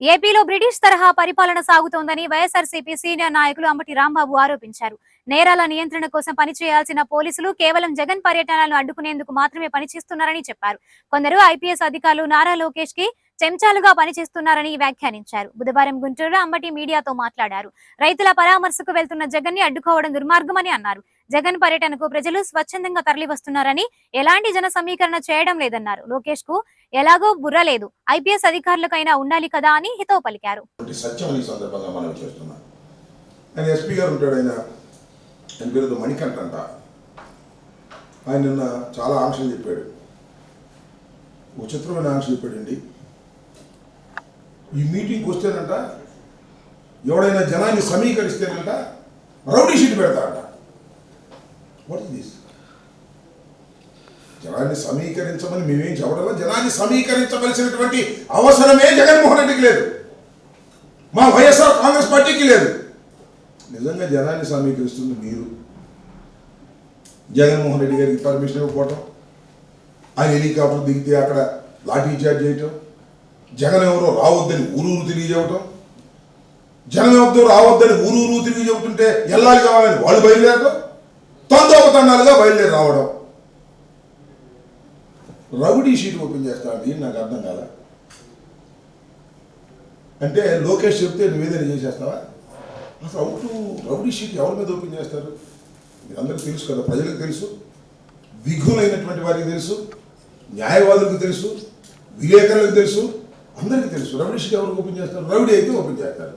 ఏపీలో బ్రిటిష్ తరహా పరిపాలన సాగుతోందని వైఎస్ఆర్సీపీ సీనియర్ నాయకులు అంబటి రాంబాబు ఆరోపించారు. నేరాల నియంత్రణ కోసం పనిచేయాల్సిన పోలీసులు కేవలం జగన్ పర్యటనలను అడ్డుకునేందుకు మాత్రమే పనిచేస్తున్నారని చెప్పారు. కొందరు ఐపీఎస్ అధికారులు నారా లోకేష్కి చెంచాలుగా పనిచేస్తున్నారని వ్యాఖ్యానించారు. బుధవారం గుంటూరులో అంబటి మీడియాతో మాట్లాడారు. రైతుల పరామర్శకు వెళ్తున్న జగన్ని అడ్డుకోవడం దుర్మార్గమని అన్నారు. జగన్ పర్యటనకు ప్రజలు స్వచ్ఛందంగా తరలి వస్తున్నారని ఎలాంటి జన సమీకరణ చేయడం లేదన్నారు. లోకేష్కు ఎలాగో బుర్ర లేదు. ఐపీఎస్ అధికారులకైనా ఉండాలి కదా అని హితవు పలికారు. ఆయన. నిన్న చాలా ఆంక్షలు చెప్పాడు. విచిత్రమైన ఆంక్షలు చెప్పాడండి. ఈ మీటింగ్కి వస్తేనంట ఎవడైనా జనాన్ని సమీకరిస్తేనంట రౌడీ షీట్ పెడతాడంట వాట్ ఇస్ దిస్ జనాన్ని సమీకరించమని మేమేం చెప్పడం జనాన్ని సమీకరించవలసినటువంటి అవసరమే జగన్మోహన్ రెడ్డికి లేదు. మా వైఎస్ఆర్ కాంగ్రెస్ పార్టీకి లేదు. నిజంగా జనాన్ని సమీకరిస్తుంది మీరు. జగన్మోహన్ రెడ్డి గారికి పర్మిషన్ ఇవ్వకపోవటం ఆయన హెలికాప్టర్ దిగితే అక్కడ లాఠీ చార్జ్ చేయటం జగన్ ఎవరో రావద్దని ఊరూరు తిరిగి చెప్పటం జగన్ ఎవరితో రావద్దని ఊరూరు తిరిగి చెబుతుంటే ఎల్లాలి కావాలని వాళ్ళు బయలుదేరటం? తొందోపతండాలుగా బయలుదేరి రావడం. రౌడీ షీట్ ఓపెన్ చేస్తాడు నాకు అర్థం కాల. అంటే లోకేష్ చెప్తే నువ్వేదైనా చేసేస్తావా? అసలు అవుట్ రౌడీ షీట్ ఎవరి మీద ఓపెన్ చేస్తారు? అందరికీ తెలుసు కదా ప్రజలకు తెలుసు. విఘులైనటువంటి వారికి తెలుసు. న్యాయవాదులకు తెలుసు. విలేకరులకు తెలుసు. అందరికీ తెలుసు. రౌడీ షీట్ ఓపెన్ చేస్తారు రవిడి అయితే ఓపెన్ చేస్తారు.